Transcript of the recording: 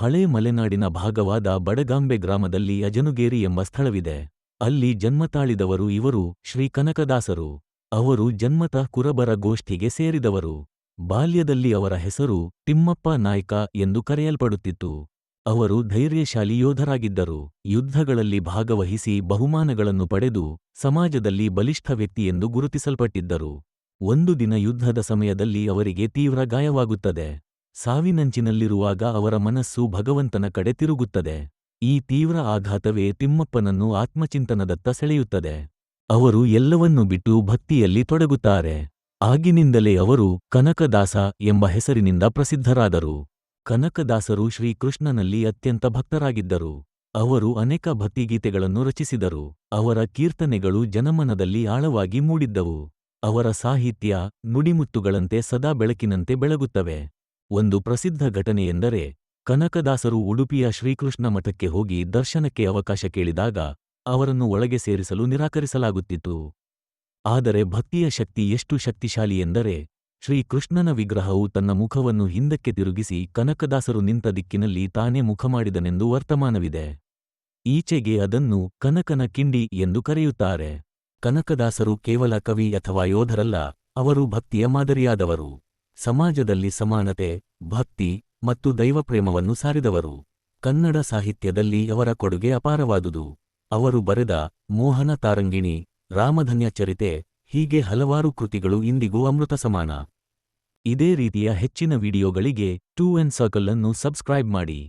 ಹಳೇ ಮಲೆನಾಡಿನ ಭಾಗವಾದ ಬಡಗಾಂಬೆ ಗ್ರಾಮದಲ್ಲಿ ಅಜನುಗೇರಿ ಎಂಬ ಸ್ಥಳವಿದೆ. ಅಲ್ಲಿ ಜನ್ಮತಾಳಿದವರು ಇವರು ಶ್ರೀ ಕನಕದಾಸರು. ಅವರು ಜನ್ಮತಃ ಕುರಬರ ಗೋಷ್ಠಿಗೆ ಸೇರಿದವರು. ಬಾಲ್ಯದಲ್ಲಿ ಅವರ ಹೆಸರು ತಿಮ್ಮಪ್ಪ ನಾಯ್ಕ ಎಂದು ಕರೆಯಲ್ಪಡುತ್ತಿತ್ತು. ಅವರು ಧೈರ್ಯಶಾಲಿ ಯೋಧರಾಗಿದ್ದರು. ಯುದ್ಧಗಳಲ್ಲಿ ಭಾಗವಹಿಸಿ ಬಹುಮಾನಗಳನ್ನು ಪಡೆದು ಸಮಾಜದಲ್ಲಿ ಬಲಿಷ್ಠ ವ್ಯಕ್ತಿಯೆಂದು ಗುರುತಿಸಲ್ಪಟ್ಟಿದ್ದರು. ಒಂದು ದಿನ ಯುದ್ಧದ ಸಮಯದಲ್ಲಿ ಅವರಿಗೆ ತೀವ್ರ ಗಾಯವಾಗುತ್ತದೆ. ಸಾವಿನಂಚಿನಲ್ಲಿರುವಾಗ ಅವರ ಮನಸ್ಸು ಭಗವಂತನ ಕಡೆ ತಿರುಗುತ್ತದೆ. ಈ ತೀವ್ರ ಆಘಾತವೇ ತಿಮ್ಮಪ್ಪನನ್ನು ಆತ್ಮಚಿಂತನದತ್ತ ಸೆಳೆಯುತ್ತದೆ. ಅವರು ಎಲ್ಲವನ್ನೂ ಬಿಟ್ಟು ಭಕ್ತಿಯಲ್ಲಿ ತೊಡಗುತ್ತಾರೆ. ಆಗಿನಿಂದಲೇ ಅವರು ಕನಕದಾಸ ಎಂಬ ಹೆಸರಿನಿಂದ ಪ್ರಸಿದ್ಧರಾದರು. ಕನಕದಾಸರು ಶ್ರೀಕೃಷ್ಣನಲ್ಲಿ ಅತ್ಯಂತ ಭಕ್ತರಾಗಿದ್ದರು. ಅವರು ಅನೇಕ ಭಕ್ತಿಗೀತೆಗಳನ್ನು ರಚಿಸಿದರು. ಅವರ ಕೀರ್ತನೆಗಳು ಜನಮನದಲ್ಲಿ ಆಳವಾಗಿ ಮೂಡಿದ್ದವು. ಅವರ ಸಾಹಿತ್ಯ ನುಡಿಮುತ್ತುಗಳಂತೆ ಸದಾ ಬೆಳಕಿನಂತೆ ಬೆಳಗುತ್ತವೆ. ಒಂದು ಪ್ರಸಿದ್ಧ ಘಟನೆಯೆಂದರೆ ಕನಕದಾಸರು ಉಡುಪಿಯ ಶ್ರೀಕೃಷ್ಣ ಮಠಕ್ಕೆ ಹೋಗಿ ದರ್ಶನಕ್ಕೆ ಅವಕಾಶ ಕೇಳಿದಾಗ, ಅವರನ್ನು ಒಳಗೆ ಸೇರಿಸಲು ನಿರಾಕರಿಸಲಾಗುತ್ತಿತ್ತು. ಆದರೆ ಭಕ್ತಿಯ ಶಕ್ತಿ ಎಷ್ಟು ಶಕ್ತಿಶಾಲಿ ಎಂದರೆ, ಶ್ರೀಕೃಷ್ಣನ ವಿಗ್ರಹವು ತನ್ನ ಮುಖವನ್ನು ಹಿಂದಕ್ಕೆ ತಿರುಗಿಸಿ ಕನಕದಾಸರು ನಿಂತ ದಿಕ್ಕಿನಲ್ಲಿ ತಾನೇ ಮುಖಮಾಡಿದನೆಂದು ವರ್ತಮಾನವಿದೆ. ಈಚೆಗೆ ಅದನ್ನು ಕನಕನ ಕಿಂಡಿ ಎಂದು ಕರೆಯುತ್ತಾರೆ. ಕನಕದಾಸರು ಕೇವಲ ಕವಿ ಅಥವಾ ಯೋಧರಲ್ಲ, ಅವರು ಭಕ್ತಿಯ ಮಾದರಿಯಾದವರು. ಸಮಾಜದಲ್ಲಿ ಸಮಾನತೆ, ಭಕ್ತಿ ಮತ್ತು ದೈವಪ್ರೇಮವನ್ನು ಸಾರಿದವರು. ಕನ್ನಡ ಸಾಹಿತ್ಯದಲ್ಲಿ ಅವರ ಕೊಡುಗೆ ಅಪಾರವಾದುದು. ಅವರು ಬರೆದ ಮೋಹನ ತಾರಂಗಿಣಿ, ರಾಮಧನ್ಯ ಚರಿತೆ, ಹೀಗೆ ಹಲವಾರು ಕೃತಿಗಳು ಇಂದಿಗೂ ಅಮೃತ ಸಮಾನ. ಇದೇ ರೀತಿಯ ಹೆಚ್ಚಿನ ವಿಡಿಯೋಗಳಿಗೆ ಟೂ ಎನ್ ಸರ್ಕಲ್ ಅನ್ನು ಸಬ್ಸ್ಕ್ರೈಬ್ ಮಾಡಿ.